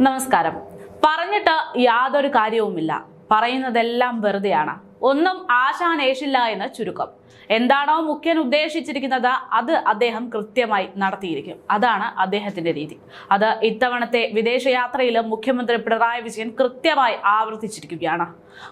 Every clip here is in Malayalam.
നമസ്കാരം. പറഞ്ഞിട്ട് യാതൊരു കാര്യവുമില്ല. പറയുന്നതെല്ലാം വെറുതെയാണ്. ഒന്നും ആശാനേഷില്ല എന്ന് ചുരുക്കം. എന്താണോ മുഖ്യൻ ഉദ്ദേശിച്ചിരിക്കുന്നത് അത് അദ്ദേഹം കൃത്യമായി നടത്തിയിരിക്കും. അതാണ് അദ്ദേഹത്തിന്റെ രീതി. അത് ഇത്തവണത്തെ വിദേശയാത്രയിലും മുഖ്യമന്ത്രി പിണറായി വിജയൻ കൃത്യമായി ആവർത്തിച്ചിരിക്കുകയാണ്.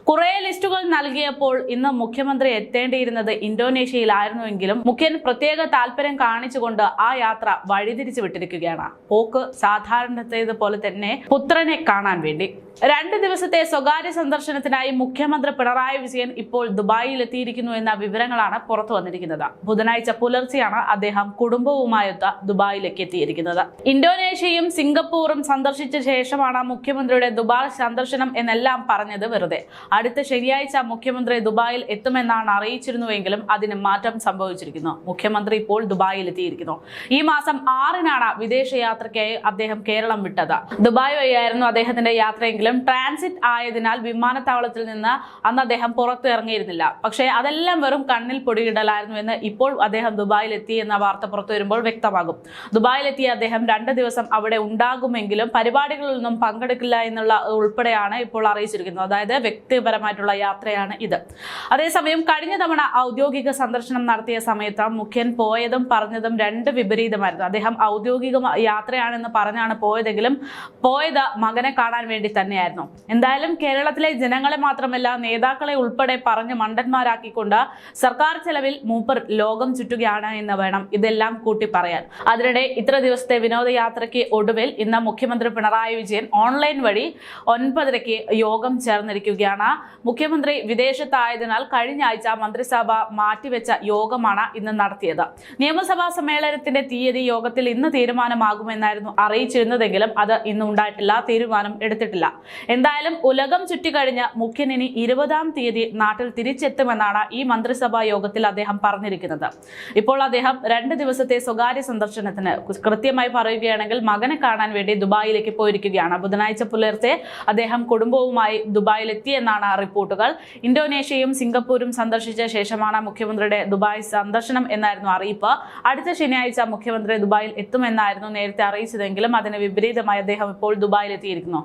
കുറെ ലിസ്റ്റുകൾ നൽകിയപ്പോൾ ഇന്ന് മുഖ്യമന്ത്രി എത്തേണ്ടിയിരുന്നത് ഇന്തോനേഷ്യയിലായിരുന്നുവെങ്കിലും മുഖ്യൻ പ്രത്യേക താല്പര്യം കാണിച്ചുകൊണ്ട് ആ യാത്ര വഴിതിരിച്ചു വിട്ടിരിക്കുകയാണ് പോക്ക് സാധാരണത്തേതുപോലെ തന്നെ പുത്രനെ കാണാൻ വേണ്ടി. രണ്ട് ദിവസത്തെ സ്വകാര്യ സന്ദർശനത്തിനായി മുഖ്യമന്ത്രി പിണറായി വിജയൻ ഇപ്പോൾ ദുബായിൽ എത്തിയിരിക്കുന്നു എന്ന വിവരങ്ങളാണ് പുറത്തു വന്നിരിക്കുന്നത്. ബുധനാഴ്ച പുലർച്ചെയാണ് അദ്ദേഹം കുടുംബവുമായൊത്ത് ദുബായിലേക്ക് എത്തിയിരിക്കുന്നത്. ഇന്തോനേഷ്യയും സിംഗപ്പൂറും സന്ദർശിച്ച ശേഷമാണ് മുഖ്യമന്ത്രിയുടെ ദുബായ് സന്ദർശനം എന്നെല്ലാം പറഞ്ഞത് വെറുതെ. അടുത്ത ശനിയാഴ്ച മുഖ്യമന്ത്രി ദുബായിൽ എത്തുമെന്നാണ് അറിയിച്ചിരുന്നുവെങ്കിലും അതിന് മാറ്റം സംഭവിച്ചിരിക്കുന്നു. മുഖ്യമന്ത്രി ഇപ്പോൾ ദുബായിൽ എത്തിയിരിക്കുന്നു ഈ മാസം ആറിനാണ് വിദേശയാത്രയ്ക്കായി അദ്ദേഹം കേരളം വിട്ടത്. ദുബായ് വഴിയായിരുന്നു അദ്ദേഹത്തിന്റെ യാത്രയെങ്കിലും ട്രാൻസിറ്റ് ആയതിനാൽ വിമാനത്താവളത്തിൽ നിന്ന് അന്ന് അദ്ദേഹം പുറത്തു ഇറങ്ങിയിരുന്നില്ല. പക്ഷേ അതെല്ലാം വെറും കണ്ണിൽ പൊടിയിടലായിരുന്നു എന്ന് ഇപ്പോൾ അദ്ദേഹം ദുബായിൽ എത്തി എന്ന വാർത്ത പുറത്തു വരുമ്പോൾ വ്യക്തമാകും. ദുബായിൽ എത്തിയ അദ്ദേഹം രണ്ട് ദിവസം അവിടെ ഉണ്ടാകുമെങ്കിലും പരിപാടികളിലൊന്നും പങ്കെടുക്കില്ല എന്നുള്ള ഉൾപ്പെടെയാണ് ഇപ്പോൾ അറിയിച്ചിരിക്കുന്നത്. അതായത് വ്യക്തിപരമായിട്ടുള്ള യാത്രയാണ് ഇത്. അതേസമയം കഴിഞ്ഞ തവണ ഔദ്യോഗിക സന്ദർശനം നടത്തിയ സമയത്ത് മുഖ്യൻ പോയതും പറഞ്ഞതും രണ്ട് വിപരീതമായിരുന്നു. അദ്ദേഹം ഔദ്യോഗിക യാത്രയാണെന്ന് പറഞ്ഞാണ് പോയതെങ്കിലും പോയത് മകനെ കാണാൻ വേണ്ടി തന്നെയായിരുന്നു. എന്തായാലും കേരളത്തിലെ ജനങ്ങളെ മാത്രമല്ല നേതാക്കളെ ഉൾപ്പെടെ പറഞ്ഞ് മണ്ടന്മാരാക്കിക്കൊണ്ട് സർക്കാർ ചെലവിൽ മൂപ്പർ ലോകം ചുറ്റുകയാണ് എന്ന് വേണം ഇതെല്ലാം കൂട്ടി പറയാൻ. അതിനിടെ ഇത്ര ദിവസത്തെ വിനോദയാത്രയ്ക്ക് ഒടുവിൽ ഇന്ന് മുഖ്യമന്ത്രി പിണറായി വിജയൻ ഓൺലൈൻ വഴി ഒൻപതരയ്ക്ക് യോഗം ചേർന്നിരിക്കുകയാണ്. മുഖ്യമന്ത്രി വിദേശത്തായതിനാൽ കഴിഞ്ഞ ആഴ്ച മന്ത്രിസഭ മാറ്റിവെച്ച യോഗമാണ് ഇന്ന് നടത്തിയത്. നിയമസഭാ സമ്മേളനത്തിന്റെ തീയതി യോഗത്തിൽ ഇന്ന് തീരുമാനമാകുമെന്നായിരുന്നു അറിയിച്ചിരുന്നതെങ്കിലും അത് ഇന്ന് ഉണ്ടായിട്ടില്ല തീരുമാനം എടുത്തിട്ടില്ല. എന്തായാലും ഉലകം ചുറ്റിക്കഴിഞ്ഞ് മുഖ്യൻ ഇനി ഇരുപതാം തീയതി നാട്ടിൽ തിരിച്ചെത്തുമെന്നാണ് ഈ മന്ത്രിസഭാ യോഗത്തിൽ അദ്ദേഹം പറഞ്ഞിരിക്കുന്നത്. ഇപ്പോൾ അദ്ദേഹം രണ്ട് ദിവസത്തെ സ്വകാര്യ സന്ദർശനത്തിന് കൃത്യമായി പറയുകയാണെങ്കിൽ മകനെ കാണാൻ വേണ്ടി ദുബായിലേക്ക് പോയിരിക്കുകയാണ്. ബുധനാഴ്ച പുലർച്ചെ അദ്ദേഹം കുടുംബവുമായി ദുബായിൽ എത്തിയെന്നാണ് റിപ്പോർട്ടുകൾ. ഇന്തോനേഷ്യയും സിംഗപ്പൂരും സന്ദർശിച്ച ശേഷമാണ് മുഖ്യമന്ത്രിയുടെ ദുബായ് സന്ദർശനം എന്നായിരുന്നു അറിയിപ്പ്. അടുത്ത ശനിയാഴ്ച മുഖ്യമന്ത്രി ദുബായിൽ എത്തുമെന്നായിരുന്നു നേരത്തെ അറിയിച്ചതെങ്കിലും അതിന് വിപരീതമായി അദ്ദേഹം ഇപ്പോൾ ദുബായിൽ എത്തിയിരിക്കുന്നു